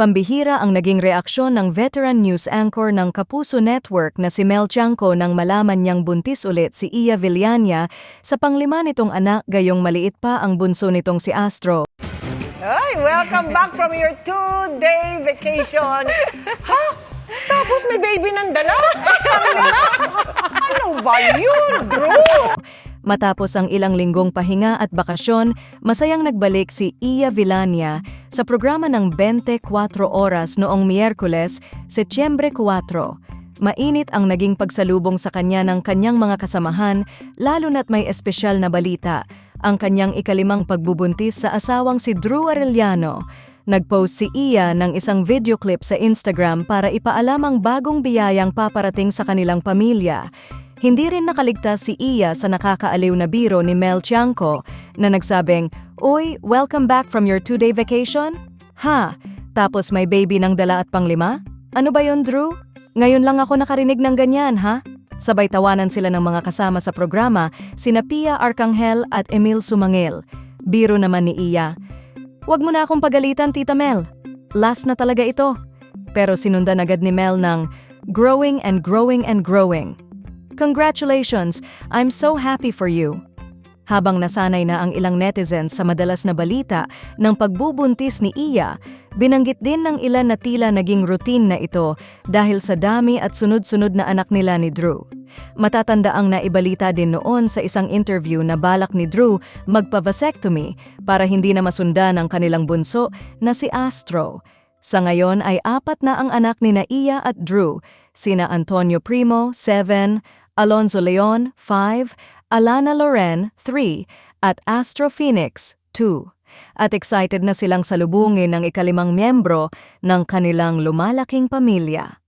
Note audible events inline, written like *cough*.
Pambihira ang naging reaksyon ng veteran news anchor ng Kapuso Network na si Mel Chanco nang malaman niyang buntis ulit si Iya Villania sa panglima nitong anak gayong maliit pa ang bunso nitong si Astro. Ay, welcome back from your two-day vacation. Ha? Tapos may baby ng dala? *laughs* ano ba yun, bro? Matapos ang ilang linggong pahinga at bakasyon, masayang nagbalik si Iya Villania sa programa ng 24 Oras noong Miyerkules, Setyembre 4. Mainit ang naging pagsalubong sa kanya ng kanyang mga kasamahan, lalo na't may espesyal na balita, ang kanyang ikalimang pagbubuntis sa asawang si Drew Arellano. Nagpost si Iya ng isang video clip sa Instagram para ipaalam ang bagong biyayang paparating sa kanilang pamilya. Hindi rin nakaligtas si Iya sa nakakaaliw na biro ni Mel Chanco na nagsabing, Uy, welcome back from your two-day vacation? Ha? Tapos may baby ng dala at panglima? Ano ba yon Drew? Ngayon lang ako nakarinig ng ganyan, ha? Sabay tawanan sila ng mga kasama sa programa, sina Pia Arcangel at Emil Sumangil. Biro naman ni Iya. Huwag mo na akong pagalitan, Tita Mel. Last na talaga ito. Pero sinundan agad ni Mel ng growing and growing and growing. Congratulations! I'm so happy for you. Habang nasanay na ang ilang netizens sa madalas na balita ng pagbubuntis ni Iya, binanggit din ng ilan na tila naging routine na ito dahil sa dami at sunod-sunod na anak nila ni Drew. Matatanda ang naibalita din noon sa isang interview na balak ni Drew magpa-vasectomy para hindi na masundan ang kanilang bunso na si Astro. Sa ngayon ay apat na ang anak ni na Iya at Drew, sina Antonio Primo, 7, Alonzo Leon, 5, Alana Loren, 3, at Astro Phoenix, 2. At excited na silang salubungin ang ikalimang miyembro ng kanilang lumalaking pamilya.